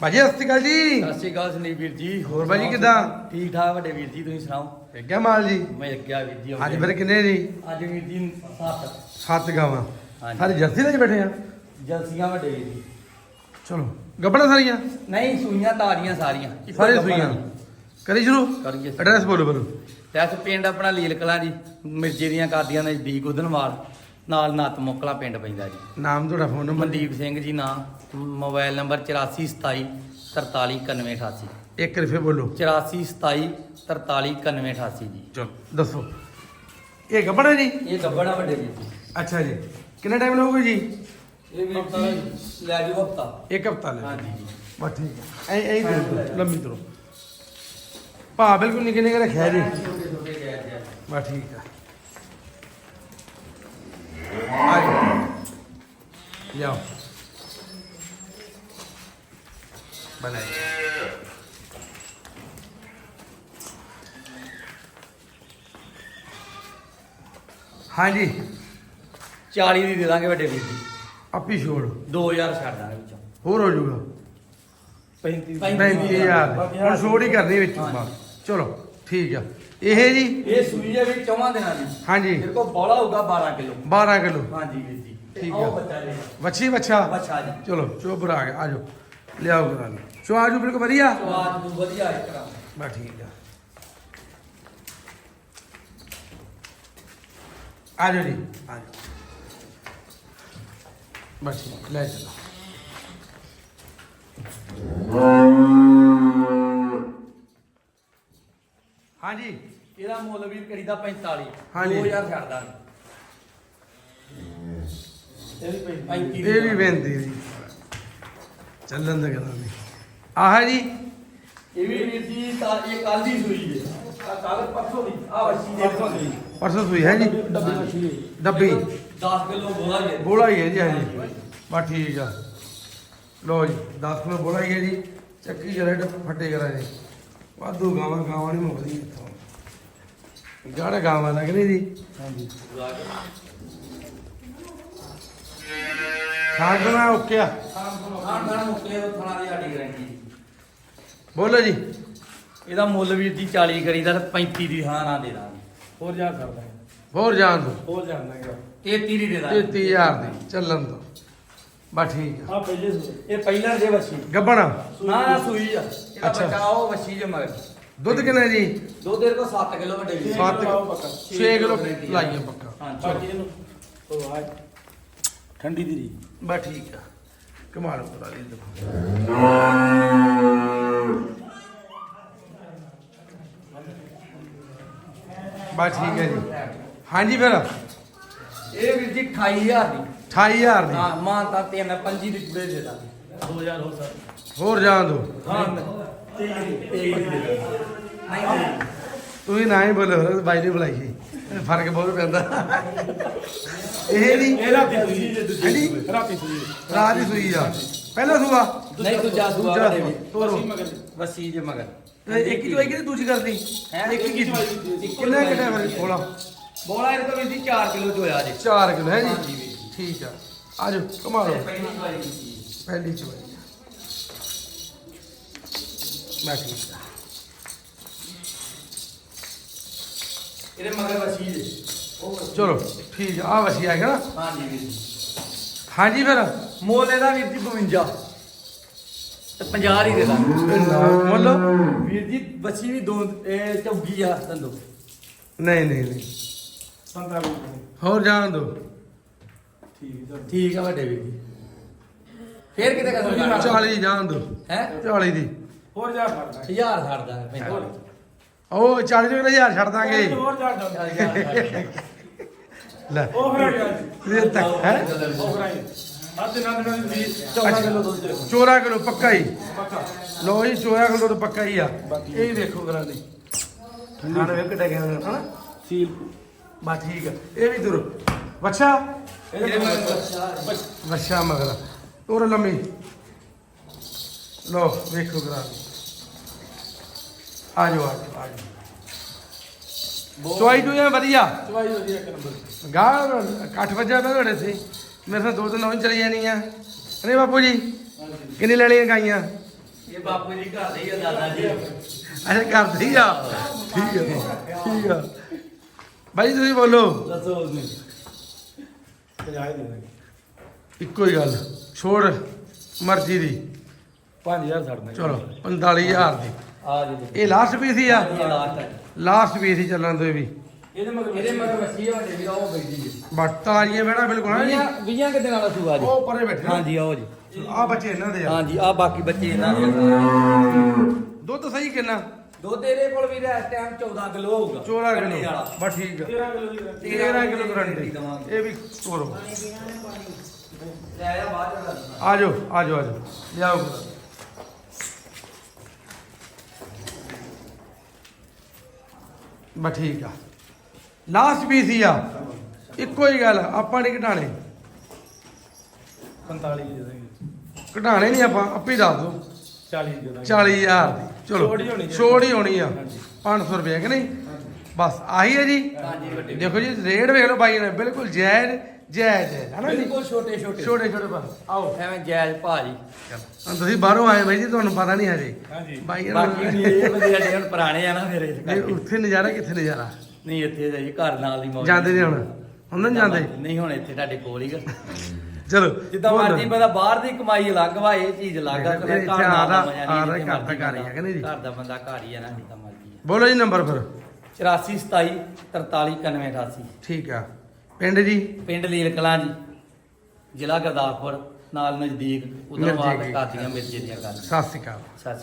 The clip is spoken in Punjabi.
ਭਾਜੀ ਸਤਿ ਸ਼੍ਰੀ ਅਕਾਲ ਜੀ। ਸਤਿ ਸ਼੍ਰੀ ਅਕਾਲ ਸੰਦੀਪ ਵੀਰ ਜੀ। ਹੋਰ ਬਾਈ ਕਿੱਦਾਂ? ਠੀਕ ਠਾਕ ਵੱਡੇ ਵੀਰ ਜੀ ਤੁਸੀਂ ਸੁਣਾਓ? ਕਿਆ ਮਾਲ ਜੀ? ਮੈਂ ਗਿਆ ਵੀਰ ਜੀ ਅੱਜ ਫਿਰ ਕਿੰਨੇ ਜੀ? ਅੱਜ ਵੀਰ ਜੀ ਸੱਤ। ਸੱਤ ਗਾਵਾਂ। ਸਾਰੇ ਜਰਸੀ ਦੇ ਬੈਠੇ ਆ? ਜਲਸੀਆਂ ਵੱਡੇ ਵੀਰ ਜੀ। ਚਲੋ ਗੱਬਣਾ ਸਾਰੀਆਂ? ਨਹੀਂ ਸੂਈਆਂ ਤਾਰੀਆਂ ਸਾਰੀਆਂ। ਸਾਰੇ ਸੂਈਆਂ। ਕਰੀ ਸ਼ੁਰੂ? ਕਰੀਏ। ਐਡਰੈਸ ਬੋਲੋ ਤੇ ਇਸ ਪਿੰਡ ਆਪਣਾ ਲੀਲ ਕਲਾਂ ਜੀ ਮਿਰਜੇ ਦੀਆਂ ਕਾਦੀਆਂ ਨਜ਼ਦੀਕ ਉਦਨਵਾਲ। ਨਾਲ ਨੱਤ ਮੁਕਲਾ ਪਿੰਡ ਪੈਂਦਾ ਜੀ। ਨਾਮ ਤੁਹਾਡਾ ਫੋਨ ਨੰਬਰ ਮਨਦੀਪ ਸਿੰਘ ਜੀ ਨਾਂ ਮੋਬਾਈਲ ਨੰਬਰ 8427 439188 ਇੱਕ ਰਿਫੇ ਬੋਲੋ। 8427 439188 ਜੀ। ਚਲੋ ਦੱਸੋ। ਇਹ ਗੱਬਣਾ ਜੀ? ਇਹ ਗੱਬੜਾ ਵੱਡੇ ਜੀ। ਅੱਛਾ ਜੀ। ਕਿੰਨਾ ਟਾਈਮ ਲੱਗੂਗਾ ਜੀ? ਇਹ ਜੀ ਲੈ ਜਾਓ ਹਫਤਾ। ਇੱਕ ਹਫਤਾ ਲੈ ਜੀ। ਬਸ ਠੀਕ ਹੈ। ਐ ਐ ਤਰੋ ਲੰਮੀ ਤਰੋ। ਭਾ ਬਿਲਕੁਲ ਨਿੱਕੇ ਨਿੱਕੇ ਰੱਖਿਆ ਜੀ। ਬਸ ਠੀਕ ਹੈ ਆ ਜਾਓ ਬਣਾਈ ਹਾਂਜੀ 40 ਦੀ ਦੇ ਦਾਂਗੇ ਵੱਡੇ ਵੀਰ ਜੀ। ਆਪੀ ਛੋੜ। 2000 ਛੱਡ ਦਾਂਗੇ ਵਿੱਚੋਂ। ਹੋਰ ਹੋ ਜਾਊਗਾ 35 35000 ਹੁਣ ਛੋੜ ਹੀ ਕਰਨੀ ਵਿੱਚ। ਹਾਂਜੀ। ਚਲੋ। ਠੀਕ ਆ। ਇਹ ਜੀ? ਇਹ ਸੂਈ ਹੈ ਵੀ ਚੌਵਾਂ ਦਿਨਾਂ ਦੀ। ਹਾਂਜੀ। ਮੇਰੇ ਕੋਲ ਬੋਲਾ ਹੋਊਗਾ 12 ਕਿਲੋ। 12 ਕਿਲੋ। ਹਾਂਜੀ ਵੀਰ ਜੀ। ਤੇ ਠੀਕ ਆਓ ਆ। ਬੱਚਾ ਜੀ। ਵੱਛੀ ਬੱਚਾ ਬੱਚਾ ਜੀ। ਚਲੋ ਚੋਬਰ ਆ ਗਿਆ। ਆਜੋ ਲਿਆਓ ਕਰਾ ਲਓ ਚੋ ਆਜੋ ਬਿਲਕੁਲ ਵਧੀਆ। ਸਵਾਦ ਨੂੰ ਵਧੀਆ ਇਸ ਤਰ੍ਹਾਂ। ਬਸ ਠੀਕ ਆ। ਆਜੋ ਜੀ। ਆਜੋ ਬਸ ਠੀਕ, ਲੈ ਚਲੋ। ਹਾਂਜੀ ਇਹਦਾ ਮੁੱਲ ਵੀਰ ਕਰੀਦਾ 45 ਹਾਂਜੀ। 2000 ਛੱਡ ਦਾਂਗੇ। ਇਹ ਵੀ 35 ਇਹ ਵੀ ਬੇਨਤੀ ਜੀ ਚੱਲਣ ਦਾ ਕਰਾਂਗੇ ਆਹ ਜੀ। ਇਹ ਵੀ ਵੀਰ ਜੀ ਤਾਂ ਇਹ ਕੱਲ ਦੀ ਸੂਈ ਹੈ। ਆ ਕੱਲ ਪਰਸੋਂ ਦੀ। ਆ ਵੱਛੀ ਦੇ ਪਰਸੋਂ ਦੀ। ਪਰਸੋਂ ਸੂਈ ਹੈ ਜੀ। ਡੱਬੀ ਵੱਛੀ ਹੈ ਡੱਬੀ। 10 ਕਿਲੋ ਬੋਲਾ ਹੈ ਬੋਲਾ ਹੀ ਹੈ ਜੀ ਹਾਂਜੀ ਬਸ ਠੀਕ ਆ। ਲੋ ਜੀ 10 ਕਿਲੋ ਬੋਲਾ ਹੀ ਹੈ ਜੀ। ਚੱਕੀ ਜਰਾ ਫੱਟੇ ਕਰਾ ਜੀ ਵਾਧੂ ਗਾਵਾਂ ਗਾਵਾਂ ਨਹੀਂ ਮੁੱਕਦੀ ਇੱਥੋਂ। ਗਾੜਾ ਗਾਵਾਂ ਲੱਗਣੀ ਜੀ? ਹਾਂਜੀ। ਖਾਣ ਓਕੇ ਆ ਬੋਲੋ ਜੀ। ਇਹਦਾ ਮੁੱਲ ਵੀਰ ਜੀ 40 ਕਰੀਦਾ ਤੇ 35 ਦੀ ਹਾਂ ਨਾ ਦੇ ਦਾਂਗੇ। ਹੋਰ ਜਾ ਕਰਦਾ ਹੋਰ ਜਾਣ ਦੋ। ਹੋਰ ਹੈਗਾ। 33 ਦੀ ਦੇ ਦਾਂਗੇ। 33000 ਦੀ ਚੱਲਣ ਦੋ। ਬਸ ਠੀਕ ਆ। ਆ ਪਹਿਲੇ ਸੂਏ ਇਹ ਪਹਿਲਾਂ ਜੇ ਵੱਛੀ। ਗੱਬਣਾ। ਨਾ ਨਾ ਸੂਈ ਆ। ਇਹਦਾ ਅੱਛਾ। ਬੱਚਾ ਉਹ ਵੱਛੀ ਜੇ ਮਗਰ। ਦੁੱਧ ਕਿੰਨਾ ਜੀ? ਦੁੱਧ ਇਹਦੇ ਕੋਲ 7 ਕਿਲੋ ਵੱਡੇ ਵੀਰ ਸੱਤ ਲਾਓ ਪੱਕਾ। 6 ਕਿਲੋ ਲਾਈਏ ਪੱਕਾ। ਹਾਂ ਬਾਕੀ ਇਹਨੂੰ ਉਹ ਆ। ਠੰਡੀ ਦੀ ਰੀ ਬਸ ਠੀਕ ਆ। ਕਮਾਲ ਕਰਾ ਲਈ ਦੇਖੋ ਬਸ ਠੀਕ ਹੈ ਜੀ। ਹਾਂਜੀ ਫਿਰ। 28000 ਦੀ। 28000 ਦੀ? ਹਾਂ ਮਾਂ ਤਾਂ ਤਿੰਨ ਪੰਜੀ ਦੀ ਪੂਰੇ ਦੇ ਦਾਂਗੇ। 2000 ਹੋ ਸਰ। ਹੋਰ ਜਾਣ ਦੋ। ਹਾਂ। 23 ਦੀ 23 ਦੀ ਦੇ ਦਾਂਗੇ ਨਹੀਂ ਤੁਸੀਂ ਨਾ ਹੀ ਬੋਲੋ ਬਾਈ ਨੇ ਬੁਲਾਈ ਫ਼ਰਕ ਬਹੁਤ ਪੈਂਦਾ। ਇਹ ਜੀ ਇਹ ਰਾਤੀ ਸੂਈ ਜੇ ਦੂਜੀ। ਰਾਤੀ ਸੂਈ ਰਾਤ ਦੀ ਸੂਈ ਆ। ਪਹਿਲਾ ਸੂਆ? ਨਹੀਂ ਦੂਜਾ ਸੂਆ ਦੂਜਾ ਤੋਰੋ ਅਸੀਂ ਮਗਰ ਵਸੀ ਜੇ ਮਗਰ। ਇਹ ਇੱਕ ਹੀ ਚੋਈ ਕਿ ਦੂਜੀ ਕਰਦੀ? ਹੈਂ? ਇੱਕ ਹੀ ਕੀਤੀ। ਕਿੰਨਾ ਕਿੰਨਾ ਵਾਰੀ ਬੋਲਾ ਇਹਦੇ ਕੋਲ ਵੀਰ ਜੀ 4 ਕਿਲੋ ਚ ਹੋਇਆ ਜੇ 4 ਕਿਲੋ ਹੈ ਜੀ। ਠੀਕ ਆ। ਆਜੋ ਕਮਾਲੋ ਇਹ ਪਹਿਲੀ ਕੀਤੀ ਪਹਿਲੀ ਚੋਈ। ਮੈਂ ਠੀਕ ਆ ਇਹਦੇ ਮਗਰ ਵਸੀ ਜੇ। ਚਲੋ ਠੀਕ ਆ। ਵਸੀ ਆ ਗਿਆ ਨਾ? ਹਾਂਜੀ ਵੀਰ ਜੀ। ਹਾਂਜੀ ਫਿਰ? ਮੁੱਲ ਇਹਦਾ ਵੀਰ ਜੀ 52 ਤੇ 50 ਹੀ ਦੇ ਦਾਂਗੇ। ਮੁੱਲ? ਵੀਰ ਜੀ ਬੱਚੀ ਵੀ ਦੋ ਇਹ ਚੌਗੀ ਆ ਦੰਦੋ ਨਹੀਂ ਨਹੀਂ ਨਹੀਂ। 15 ਰੁਪਏ ਹੋਰ ਜਾਣ ਦੋ। ਠੀਕ ਹੈ ਠੀਕ ਆ ਵੱਡੇ ਵੀਰ ਜੀ। ਫੇਰ ਕਿਤੇ ਕਰ 40 ਜਾਣ ਦੋ। ਹੈ? 40 ਦੀ। ਹੋਰ ਜਾ ਕਰਦਾ ਹਜ਼ਾਰ ਛੱਡ ਦਾਂਗੇ ਹੋਰ। 45 ਉਹ 40 ਦੇ ਹਜ਼ਾਰ ਛੱਡ ਦਾਂਗੇ। ਹੋਰ ਜਾ ਲੈ। ਉਹ ਫਿਰ ਇਹ ਤੱਕ ਹੈ। ਉਹ ਕਰਾਈ ਅੱਜ ਦਿਨਾਂ ਦਿਨਾਂ ਦੀ। 14 ਕਿਲੋ ਦੁੱਧ ਦੇ 14 ਕਿਲੋ ਪੱਕਾ ਹੀ। ਪੱਕਾ। ਲੋ ਜੀ 14 ਕਿਲੋ ਤਾਂ ਪੱਕਾ ਹੀ ਆ। ਇਹ ਹੀ ਦੇਖੋ ਕਰਾਂ ਦੀ ਖਾਣਾ ਵੇਖ ਕਿੱਡਾ ਗਿਆ ਹਨਾ ਸੀਲ। ਬਸ ਠੀਕ ਆ। ਇਹ ਵੀ ਤੁਰ। ਬੱਚਾ ਇਹਦੇ ਬੱਚਾ ਮਗਰ। ਤੁਰ ਲੰਮੀ। ਲੋ ਵੇਖੋ ਦੀ ਆ ਜਾਓ ਆ ਜਾਓ ਆ? ਜਾਓ ਵਧੀਆ। ਚਵਾਈ ਵਧੀਆ ਇੱਕ ਨੰਬਰ ਗਾਹ ਕੱਠ ਵੱਜਾ ਤੁਹਾਡੇ ਸੀ। ਮੇਰੇ ਨਾਲ ਦੋ ਤਿੰਨ ਹੋਈ ਚਲੀ ਜਾਣੀਆਂ। ਅਰੇ ਬਾਪੂ ਜੀ ਕਿੰਨੀ ਲੈਣੀਆਂ ਗਾਈਆਂ? ਇਹ ਬਾਪੂ ਜੀ ਘਰ ਦੇ ਹੀ ਆ ਦਾਦਾ ਜੀ। ਅੱਛਾ ਕਰਦੀ ਆ। ਠੀਕ ਆ ਠੀਕ ਆ। ਬਾਈ ਤੁਸੀਂ ਬੋਲੋ। ਦੱਸੋ ਉਸਨੇ। 50 ਦੇ ਦਾਂਗੇ ਇੱਕੋ ਹੀ ਗੱਲ ਛੋੜ ਮਰਜ਼ੀ ਦੀ। 5000 ਛੱਡ ਦਾਂਗੇ ਚਲੋ 45000 ਦੀ। ਆ ਜੀ ਇਹ ਲਾਸਟ ਪੀਸ ਹੀ ਆ। ਇਹ ਲਾਸਟ ਹੈ। ਲਾਸਟ ਪੀਸ ਹੀ ਚੱਲਣ ਦੋ ਵੀ। ਇਹਦੇ ਮਗਰ ਇਹਦੇ ਮਗਰ ਆ ਵੱਡੇ ਵੀਰਾ ਉਹ ਬੈਠੀ ਜੀ। ਬਟ ਬਿਲਕੁਲ ਹਾਂ ਜੀ। 20 20 ਕਿਤੇ ਨਾਲ ਸੂਆ ਜੀ? ਉਹ ਪਰੇ ਬੈਠੇ ਹਾਂਜੀ ਆਓ ਜੀ। ਆ ਬੱਚੇ ਇਹਨਾਂ ਦੇ ਆ। ਹਾਂਜੀ ਆ ਬਾਕੀ ਬੱਚੇ ਇਹਨਾਂ ਦੇ ਦੁੱਧ ਸਹੀ ਕਿੰਨਾ? ਦੁੱਧ ਇਹਦੇ ਕੋਲ ਵੀ ਇਸ ਟਾਈਮ 14 ਕਿਲੋ ਹੋਊਗਾ। 14 ਕੱਟੀ ਕਿਲੋ ਵਾਲਾ। ਬਸ ਠੀਕ ਆ। 13 ਕਿਲੋ ਦੀ ਗਾਰੰਟੀ 13 ਕਿਲੋ ਗਰੰਟੀ। ਇਹ ਵੀ ਤੋਰੋ ਲੈ ਆ ਬਾਅਦ ਚ। ਆ ਜਾਓ ਆ ਜਾਓ ਆ ਜਾਓ ਲਿਆਓ। ਬਸ ਠੀਕ ਆ। ਲਾਸਟ ਪੀਸ ਹੀ ਆ। ਇੱਕੋ ਹੀ ਗੱਲ ਆਪਾਂ ਨਹੀਂ ਘਟਾਣੇ 45 ਦੇ ਦਾਂਗੇ ਘਟਾਣੇ ਨਹੀਂ ਆਪਾਂ ਆਪੇ ਦੱਸ ਦਿਓ। 40 ਦੇ ਦਾਂਗੇ 40000 ਦੀ। ਚਲੋ ਛੋੜ ਹੀ ਹੋਣੀ ਜੀ। ਛੋੜ ਹੋਣੀ ਆ। ਹਾਂਜੀ। 500 ਰੁਪਏ ਕਿ ਨਹੀਂ? ਬਸ ਆਹੀ ਹੈ ਜੀ। ਦੇਖੋ ਜੀ ਰੇਟ ਵੇਖ ਲਓ ਬਾਈ ਨੇ ਬਿਲਕੁਲ ਜਾਇਜ਼ ਜਾਇਜ਼ ਹੈ ਹਨਾ ਜੀ? ਬਿਲਕੁਲ ਛੋਟੇ ਛੋਟੇ। ਛੋਟੇ ਛੋਟੇ ਬਸ। ਆਓ ਐਵੇਂ ਜਾਇਜ਼ ਭਾਜੀ ਹੁਣ ਤੁਸੀਂ ਬਾਹਰੋਂ ਆਏ ਬਾਈ ਜੀ ਤੁਹਾਨੂੰ ਪਤਾ ਨਹੀਂ ਹਜੇ। ਹਾਂਜੀ। ਬਾਈ ਬਾਕੀ ਨੂੰ- ਇਹ ਬੰਦੇ ਸਾਡੇ ਹੁਣ ਪੁਰਾਣੇ ਆ ਨਾ ਫਿਰ ਇਸ ਕਰਕੇ। ਉੱਥੇ ਨਜ਼ਾਰਾ ਕਿੱਥੇ ਨਜ਼ਾਰਾ? ਨਹੀਂ ਇੱਥੇ ਤਾਂ ਜੀ ਘਰ ਨਾਲ ਦੀ ਮੌਜ ਜਾਂਦੇ ਨਹੀਂ ਹੁਣ। ਹੁਣ ਨਹੀਂ ਜਾਂਦੇ? ਨਹੀਂ ਹੁਣ ਇੱਥੇ ਤੁਹਾਡੇ ਕੋਲ ਹੀ ਗਾ। ਚਲੋ ਜਿੱਦਾਂ। ਮਰਜ਼ੀ ਬੰਦਾ ਬਾਹਰ ਦੀ ਕਮਾਈ ਅਲੱਗ ਵਾ ਇਹ ਚੀਜ਼ ਅਲੱਗ ਆ ਇਹ ਘਰ ਦਾ ਆਦਾ- ਮਜ਼ਾ ਨਹੀਂ ਆਦਾ ਜਿੱਥੇ ਘਰ ਦਾ ਮਰਜ਼ੀ ਘਰ ਹੀ ਆ, ਕਿ ਨਹੀਂ ਜੀ? ਘਰ ਦਾ ਬੰਦਾ ਘਰ ਹੀ ਆ ਨਾ ਜਿੱਦਾਂ ਮਰਜ਼ੀ ਬੋਲੋ ਜੀ ਨੰਬਰ ਫਿਰ। 84 27 43 91 88 ਠੀਕ ਆ। ਪਿੰਡ ਜੀ? ਪਿੰਡ ਲੀਲ ਕਲਾਂ ਜੀ। ਜ਼ਿਲ੍ਹਾ ਗੁਰਦਾਸਪੁਰ ਨਾਲ ਨਜ਼ਦੀਕ ਉਧਰ ਨਜ਼ਦੀਕ। ਵਾਰ ਹੀ। ਕਾਦੀਆਂ ਮਿਰਜੇ ਦੀਆਂ ਗੱਲ ਸਤਿ ਸ਼੍ਰੀ ਅਕਾਲ। ਸਤਿ ਸ਼੍ਰੀ ਅਕਾਲ।